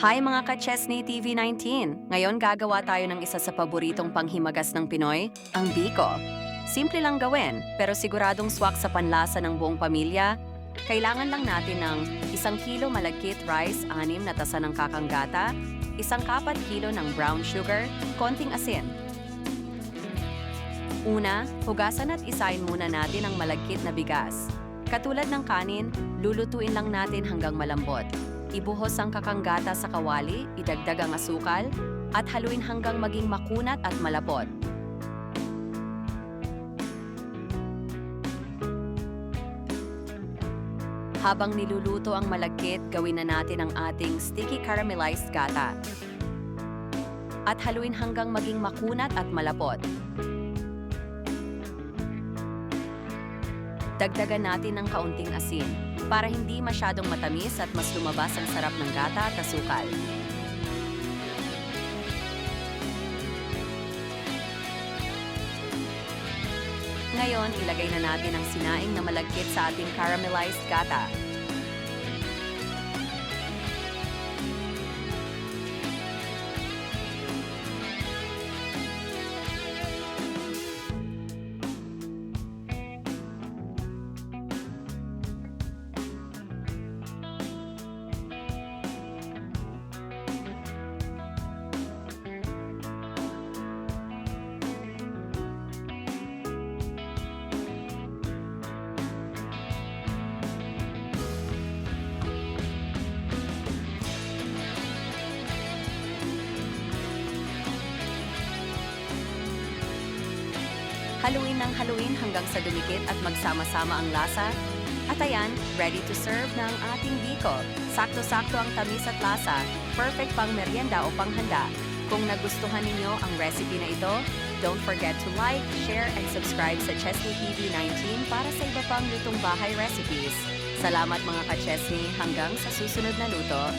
Hi mga ka-Chesney TV19! Ngayon gagawa tayo ng isa sa paboritong panghimagas ng Pinoy, ang biko. Simple lang gawin, pero siguradong swak sa panlasa ng buong pamilya. Kailangan lang natin ng isang kilo malagkit rice, anim na tasa ng kakanggata, isang kapat kilo ng brown sugar, konting asin. Una, hugasan at isain muna natin ang malagkit na bigas. Katulad ng kanin, lulutuin lang natin hanggang malambot. Ibuhos ang kakanggata sa kawali, idagdag ang asukal, at haluin hanggang maging makunat at malapot. Habang niluluto ang malagkit, gawin na natin ang ating sticky caramelized gata. At haluin hanggang maging makunat at malapot. Dagdagan natin ng kaunting asin para hindi masyadong matamis at mas lumabas ang sarap ng gata at asukal. Ngayon, ilagay na natin ang sinaing na malagkit sa ating caramelized gata. Haluin ng haluin hanggang sa dumikit at magsama-sama ang lasa. At ayan, ready to serve na ating biko. Sakto-sakto ang tamis at lasa. Perfect pang merienda o panghanda. Kung nagustuhan ninyo ang recipe na ito, don't forget to like, share, and subscribe sa Chesney TV 19 para sa iba pang lutong bahay recipes. Salamat mga ka-Chesney hanggang sa susunod na luto.